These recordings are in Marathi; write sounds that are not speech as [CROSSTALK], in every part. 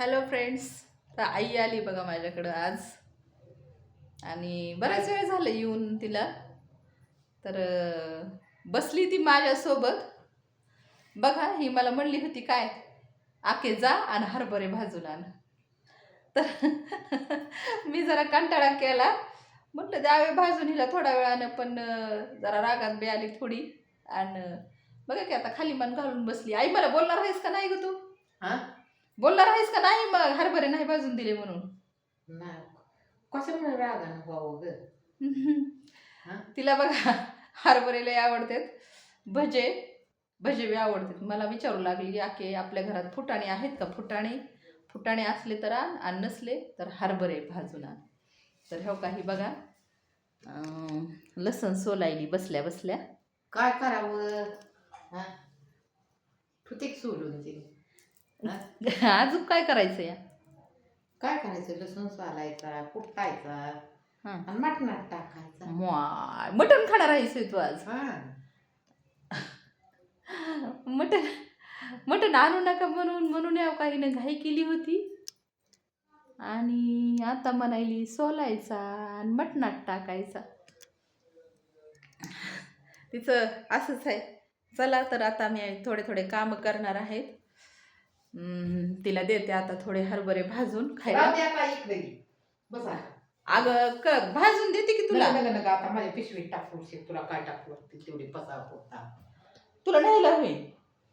हॅलो फ्रेंड्स तर आई आली बघा माझ्याकडं आज. आणि बराच वेळ झालं येऊन तिला. तर बसली ती माझ्यासोबत. बघा ही मला म्हणली होती काय? आके जा आणि हरभरे भाजून आण. तर [LAUGHS] मी जरा कंटाळा केला. म्हटलं द्यावे भाजून हिला थोड्या वेळानं पण जरा रागात बी आली थोडी. आणि बघा की आता खाली मन घालून बसली. आई मला बोलणार आहेस का नाही ग तू? हां? बोलणार आहेस का? नाही मग. हरभरे नाही भाजून दिले म्हणून. नाही. कशामुळे रागानं व्हावं ग? हा? तिला बघा हरभरे लय आवडतात. भजे भजे बी आवडतात. मला विचारू लागली आके आपल्या घरात फुटाणे आहेत का? फुटाणे? फुटाणे असले तर आण आणि नसले तर हरभरे भाजून आण. तर हो काही बघा अं, लसण सोलायली बसल्या बसल्या. काय करावं? हा? ठुतीक सोडून हा? [LAUGHS] अजून काय करायचं या? काय करायचं? लसूण सोलायचा कुटायचा हा. आणि मटणात टाकायचा. मटण खाणार आहेस तू आज. हा. [LAUGHS] मटण मटण आणू नका म्हणून म्हणून या काहीनं घाई केली होती. आणि आता म्हणायली सोलायचा आणि मटणात टाकायचा. तिचं असंच आहे. चला तर आता मी थोडे थोडे काम करणार आहेत. तिला देते आता थोडे हरभरे भाजून खायला. बसा अगं क भाजून देते की तुला? आता माझ्या पिशवीत टाकू तुला काय टाकू तेवढी पसा पोटा तुला न्यायला होईल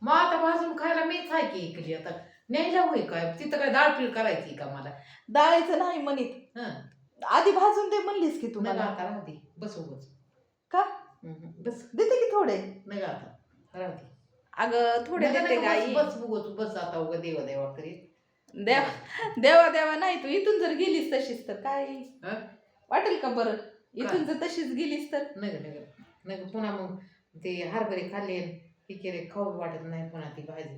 मग आता भाजून खायला मीच आहे की इकडे. आता न्यायला होय काय? तिथं काय डाळ पीळ करायची का मला? डाळीचं नाही म्हणित. आधी भाजून दे म्हणलीस की नका तुम्हाला. आता राहू दे. बस उगच. का? बस. देते की थोडे? नका आता. राहू दे. अगं थोडे देते गाई. बस बस उगच बस आता उगा देवा देवा करीत देवा देवा देवा नाही तू इथून जर गेलीस तशीच तर काय? हं? वाटेल का बरं? इथून जर तशीच गेलीस तर? नका नका नका पुन्हा मग ते हरभरे खाल्ले पिकेरे खाऊ वाटत नाही पुन्हा ती भाजी.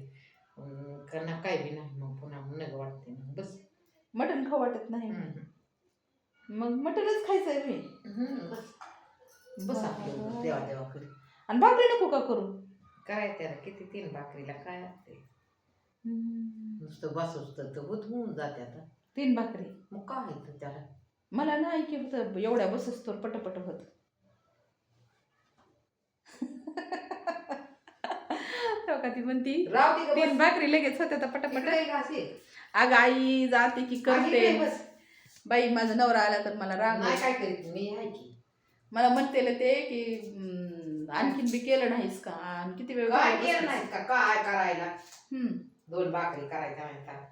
करणार काय बी नाही मग पुन्हा नग वाटते मग बस. मटण खाऊ वाटत नाही. मग मटणच खायचंय मी. हम्म, बस. बस देवा देवा करीत आणि भाकरी नको का करू? काय त्याला? किती तीन भाकरीला काय असते? नुसतं बसूच तर तर होत होऊन जाते आता. तीन भाकरी. मग काय तर त्याला? मला नाही की होतं एवढ्या बसस तर पटपट होत. का ती म्हणती राव तीन भाकरी लगेच होत्या तर पटापट. इकडे? अगं आई जाते की आणि करते. इकडे बस. बाई माझा नवरा आला तर मला राग नाही काय करीत मी आहे की. मला म्हणते ते की हम्म, आणखीन बी केलं नाहीस का? आणि किती वेळ काय केलं? नाही का? काय करायला? हम्म. दोन भाकरी करायच्या म्हणतात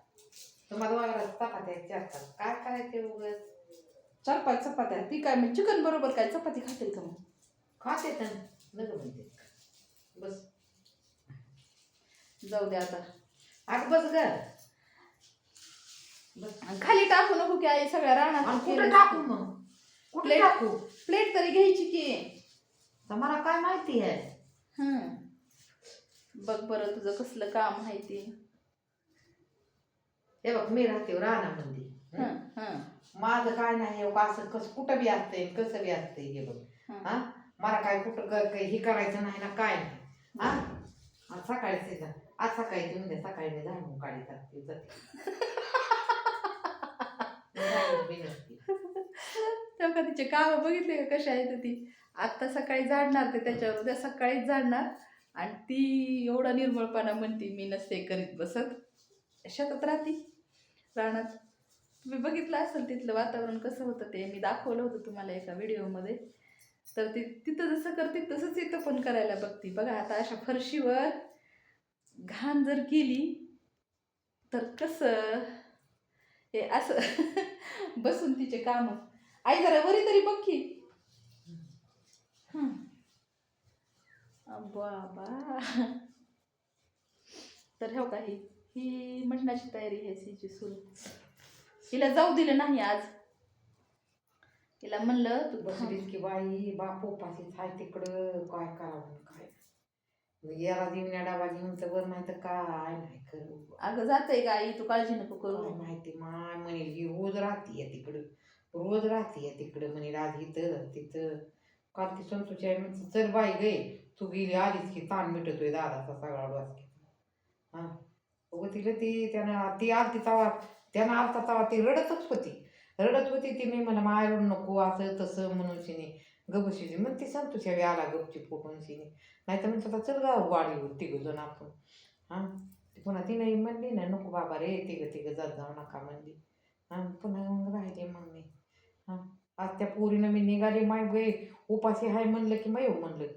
तुम्हाला दोघांना चपात्या असतात काय करायचे उगाच? चार पाच चपात्या. ती काय मग चिकन बरोबर काय? चपाती खाते का मग? खाते तर. नग म्हणते. बस. जाऊ दे आता. आता बस ग बस. आणि खाली टाकू नको की आई सगळ्या आणि राहणार कुठं टाकू मग? कुठे प्लेट. टाकू? प्लेट तरी घ्यायची की. तर मला काय माहिती आहे? हम्म. बघ बरं तुझं कसलं काम आहे ते. हे बघ मी राहते रानामध्ये. हं, हं, माझं काय नाही हे असं कसं कुठं बी असतंय कसं बी असतंय हे बघ. हं. हा? मला काय कुठं क- हे करायचं नाही ना काय नाही. हा? आज सकाळी सीझन आज सकाळी देऊन दे सकाळी मी झाडून काढी टाकते जाते. झाडून बी नसते. तेव्हा का तिचे काम बघितले का कसे आहेत ती? आत्ता सकाळी झाडणार ते त्याच्यावर उद्या सकाळीच झाडणार. आणि ती एवढा निर्मळपणा म्हणते मी नसते करीत बसत. शेतात राहती रानात. तुम्ही बघितलं असेल तिथलं वातावरण कसं होतं ते? मी दाखवलं होतं तुम्हाला एका व्हिडिओमध्ये. तर ती तिथं जसं करते तसंच इथं पण करायला बघते. बघा आता अशा फरशीवर घाण जर केली तर कसं हे असं [LAUGHS] बसून तिचे कामं. आई जरा वरी तरी बघ की. बाबा. तर हो काही ही मटणाची तयारी आहे हिची हिला जाऊ दिलं नाही आज. तिला म्हणलं तू बस बसलीस की बाई बाप उपाशीच आहे तिकडं. काय करावं काय? याला देऊन डाबा घेऊन तर बरं नाही तर काय नाही करू. अगं जातंय का आई? तू काळजी नको करू. माहिती माय म्हणे ही रोज राहतीये तिकडं. रोज राहतीये तिकडं म्हणे आज इथं तिथं. काल ती संतोषी आहे म्हणते, चल बाई गे तू गेली आलीस की ताण मिटतोय दादाचा सगळा डोस. हां. उगं तिला ती त्यानं ती आलती तवा त्यानं आलता तवा ती रडतच होती. रडत होती ती मी मला माय नको असं तसं म्हणून शिनी गबशीची मग ती संतोष यावी आला गपची फुटून शिनी नाही तर म्हणतात चल गाव वाडीवर तिघ जण आपण. हां. पुन्हा ती नाही म्हणली ना नको बाबा रे तिघं तिघं जात जाऊ नका म्हणली. हां. पुन्हा मग राहिले मग मी हां. आज त्या पोरीनं मी निघाली माय गे उपाशी आहे म्हणलं की मग येऊ म्हणलं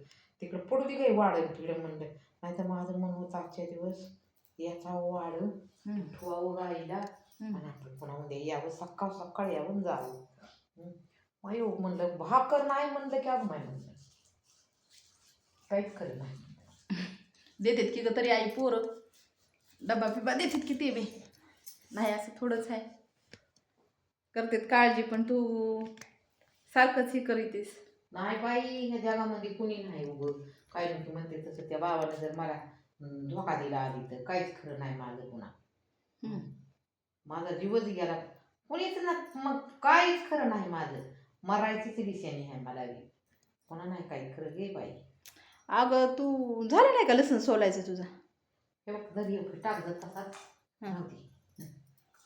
तिकडं पडू दे काही वाढ तिकडं म्हणलं. नाही तर माझं मन होतं आजच्या दिवस याचा वाढ. ठुवावं गाईला. आणि आपण पुन्हा उद्या यावं सकाळ सकाळ यावं जावं. हं. मग येऊ म्हणलं भाकर नाही म्हणलं की अगं नाही म्हणलं. काहीच खरं नाही देतात की ग तरी आई पोरं. डबा पिबा देतात की ते बी. नाही असं थोडंच आहे. करतात काळजी पण तू. सारखंच हे करीतीस नाही बाई ह्या जगामध्ये कुणी नाही उभं काय नको म्हणते तसं त्या बाबाने जर मला धोका दिला आधी तर काहीच खरं नाही माझं पुन्हा. हम्म. माझा जीवच गेला. कुणीच ना मग काहीच खरं नाही माझं. मरायचीच दिशेने आहे मला बी. पुन्हा नाही काही खरं घे बाई. अगं तू झालं नाही का लसण सोलायचं तुझं? हे बघ जरी टाक जात तसाच हं.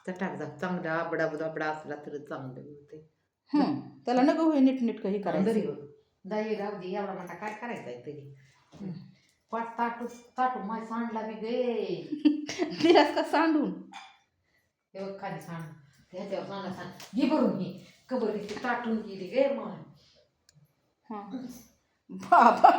तर टाक जात चांगला आबडा बुदाबडा असला तर चांगलं होते हम्म. त्याला नको होई नीट नीट काही करायचं घरी बघ दाई राहू दे एवढा मोठा काय करायचंय तरी? हं. पाट ताटू ताटू माय सांडला बी गे. दिलास का सांडून? हे बघ खाली सांड. ह्याच्यावर सांडला सांड. घे भरून ही कबर ताटून गेली गे मग हा. बाबा.